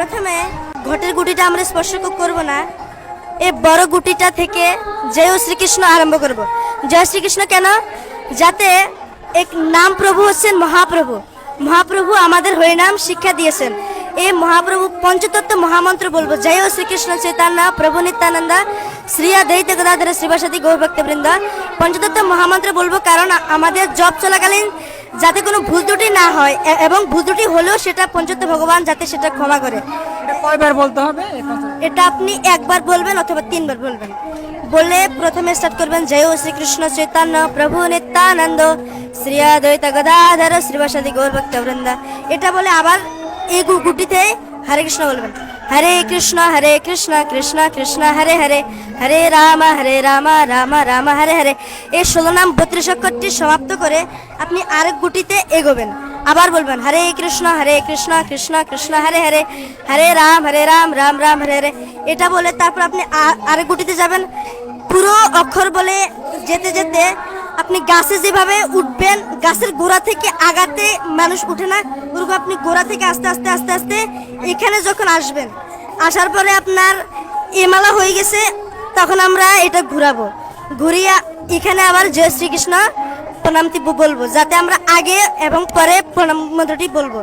প্রথমে ঘটের গুটিটা আমরা স্পর্শ করব না। এই বড় গুটিটা থেকে জয় শ্রীকৃষ্ণ আরম্ভ করব। জয় শ্রীকৃষ্ণ কেন? যাতে এক নাম প্রভু হচ্ছেন মহাপ্রভু। মহাপ্রভু আমাদের হরিনাম শিক্ষা দিয়েছেন। এই মহাপ্রভু পঞ্চতত্ত্ব মহামন্ত্র বলব। জয় শ্রীকৃষ্ণ চৈতন্য, প্রভু নিত্যানন্দ, শ্রীয়া দৈত্য গদাধর শ্রীবাসাদি গৌরভক্ত বৃন্দ পঞ্চতত্ত্ব মহামন্ত্র বলব কারণ আমাদের জব চলাকালীন যাতে কোনো ভুল ত্রুটি না হয় এবং ভুল ত্রুটি হলেও সেটা পঞ্চতত্ত্ব ভগবান যাতে সেটা ক্ষমা করে। এটা কয়বার বলতে হবে? এটা আপনি একবার বলবেন অথবা তিনবার বলবেন। বলে প্রথমে স্টার্ট করবেন জয় শ্রীকৃষ্ণ চৈতন্য প্রভু নিত্যানন্দ শ্রী অদ্বৈত গদাধর শ্রীবাসাদি গৌর ভক্ত বৃন্দা। এটা বলে আবার এই গুটিতে হরে কৃষ্ণ বলবেন। হরে কৃষ্ণ হরে কৃষ্ণ কৃষ্ণ কৃষ্ণ, হরে হরে। হরে রাম হরে রাম রাম রাম, হরে হরে। এই ষোলো নাম বত্রিশ অক্ষরটি সমাপ্ত করে আপনি আরেক গুটিতে এগোবেন। আবার বলবেন, হরে কৃষ্ণ হরে কৃষ্ণ কৃষ্ণ কৃষ্ণ, হরে হরে। হরে রাম হরে রাম রাম রাম, হরে হরে। এটা বলে তারপর আপনি আরেক গুটিতে যাবেন। পুরো অক্ষর বলে যেতে যেতে আপনি গাছে যেভাবে উঠবেন, গাছের গোড়া থেকে আগাতে মানুষ উঠে না। ওরকম আপনি গোড়া থেকে আস্তে আস্তে আস্তে আস্তে এখানে যখন আসবেন, আসার পরে আপনার এমালা হয়ে গেছে, তখন আমরা এটা ঘুরাবো। ঘুরিয়ে এখানে আবার জয় শ্রীকৃষ্ণ প্রণামটি বলব, যাতে আমরা আগে এবং পরে প্রণাম মন্ত্রটি বলব।